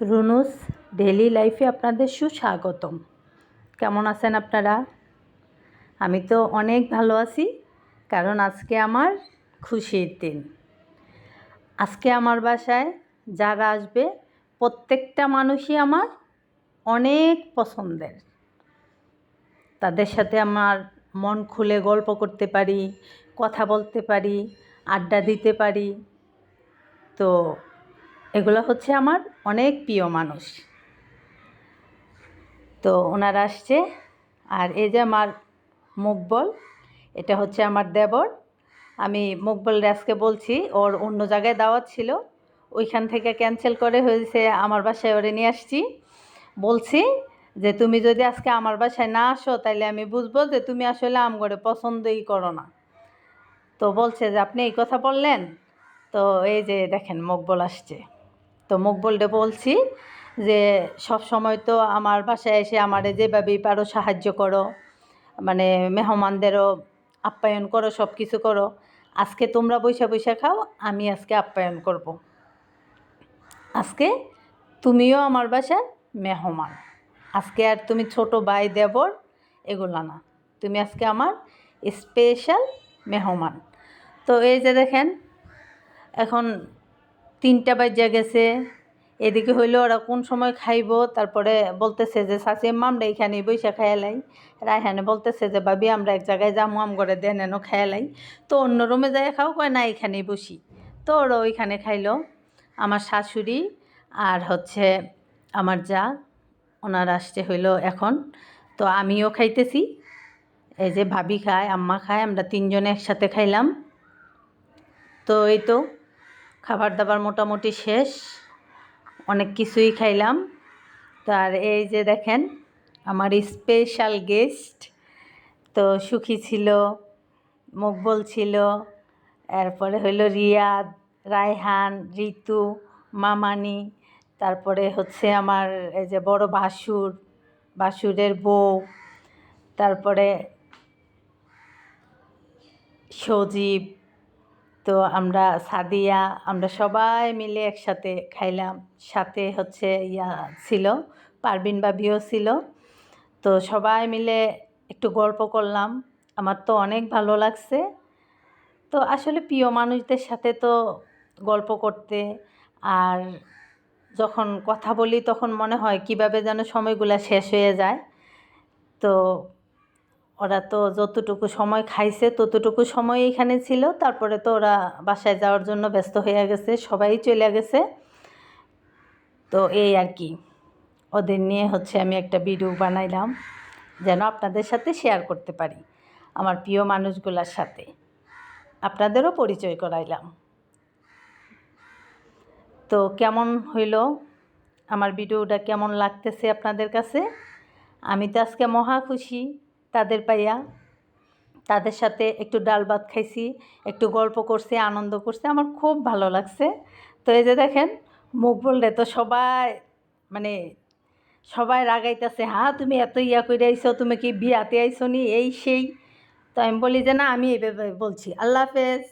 রুনুস daily লাইফে আপনাদের সুস্বাগতম। কেমন আছেন আপনারা? আমি তো অনেক ভালো আছি, কারণ আজকে আমার খুশির দিন। আজকে আমার বাসায় যারা আসবে, প্রত্যেকটা মানুষই আমার অনেক পছন্দের। তাদের সাথে আমার মন খুলে গল্প করতে পারি, কথা বলতে পারি, আড্ডা দিতে পারি। তো এগুলো হচ্ছে আমার অনেক প্রিয় মানুষ। তো ওনারা আসছে, আর এই যে আমার মুকবল, এটা হচ্ছে আমার দেবর। আমি মুকবল আজকে বলছি, ওর অন্য জায়গায় দাওয়াত ছিল, ওইখান থেকে ক্যান্সেল করে হয়েছে, আমার বাসায় ওরে নিয়ে আসছি। বলছি যে, তুমি যদি আজকে আমার বাসায় না আসো তাহলে আমি বুঝব যে, তুমি আসলে আম করে পছন্দই করো না। তো বলছে যে, আপনি এই কথা বললেন? তো এই যে দেখেন, মকবল আসছে। তো মকবলটা বলছি যে সব সময় তো আমার বাসায় এসে আমারে যেভাবেই পারো সাহায্য করো মানে মেহমানদেরও আপ্যায়ন করো সব কিছু করো। আজকে তোমরা বৈশা বৈশা খাও, আমি আজকে আপ্যায়ন করব। আজকে তুমিও আমার বাসার মেহমান। আজকে আর তুমি ছোট ভাই, দেবর, এগুলো না। তুমি আজকে আমার স্পেশাল মেহমান। তো এই যে দেখেন, এখন তিনটা বাজে গেছে। এদিকে হইল ওরা কোন সময় খাইব, তারপরে বলতেছে যে শাশি আম্মা, আমরা এইখানে বৈশা খাইয়ালাই রায়হানে বলতেছে যে, ভাবি, আমরা এক জায়গায় যাব আম করে দেন এনো খাইয়ালাই তো অন্য রুমে যাই খাও, কয়, না, এখানেই বসি। তো ওরা ওইখানে খাইলো। আমার শাশুড়ি আর হচ্ছে আমার যা, ওনার আসতে হইল এখন। তো আমিও খাইতেছি। এই যে, ভাবি খায়, আম্মা খায়, আমরা তিনজনে একসাথে খাইলাম। তো এই তো। খাবার দাবার মোটামুটি শেষ। অনেক কিছুই খাইলাম। তার এই যে দেখেন, আমার স্পেশাল গেস্ট তো সুখী ছিল, মকবল ছিল, এরপরে হইল রিয়াদ, রায়হান, ঋতু, মামানি, তারপরে হচ্ছে আমার এই যে বড় বাসুর, বাসুরের বউ, তারপরে সজীব তো আমরা সাদিয়া, আমরা সবাই মিলে একসাথে খাইলাম। সাথে হচ্ছে ইয়া ছিল পারবিন বাবিও ছিল। তো সবাই মিলে একটু গল্প করলাম। আমার তো অনেক ভালো লাগছে। তো আসলে প্রিয় মানুষদের সাথে তো গল্প করতে আর যখন কথা বলি তখন মনে হয় কীভাবে যেন সময়গুলো শেষ হয়ে যায়। তো ওরা তো যতটুকু সময় খাইছে ততটুকু সময় এখানে ছিল। তারপরে তো ওরা বাসায় যাওয়ার জন্য ব্যস্ত হয়ে গেছে, সবাই চলে গেছে। তো এই আর কি। ওদের নিয়ে হচ্ছে আমি একটা ভিডিও বানাইলাম, যেন আপনাদের সাথে শেয়ার করতে পারি, আমার প্রিয় মানুষগুলোর সাথে। আপনাদেরও পরিচয় করাইলাম। তো কেমন হইল? আমার ভিডিওটা কেমন লাগতেছে আপনাদের কাছে? আমি তো আজকে মহা খুশি। তাদের পাইয়া তাদের সাথে একটু ডাল ভাত খাইছি, একটু গল্প করছি, আনন্দ করছি। আমার খুব ভালো লাগছে। তো এই যে দেখেন, মুখ বললে তো সবাই মানে সবাই রাগাইতেছে হ্যাঁ তুমি এত ইয়া করে আইছো, তুমি কি বিয়াতে আইছো নি এই সেই। তো আমি বলি যে, না, আমি এইভাবে বলছি। আল্লাহ হাফেজ।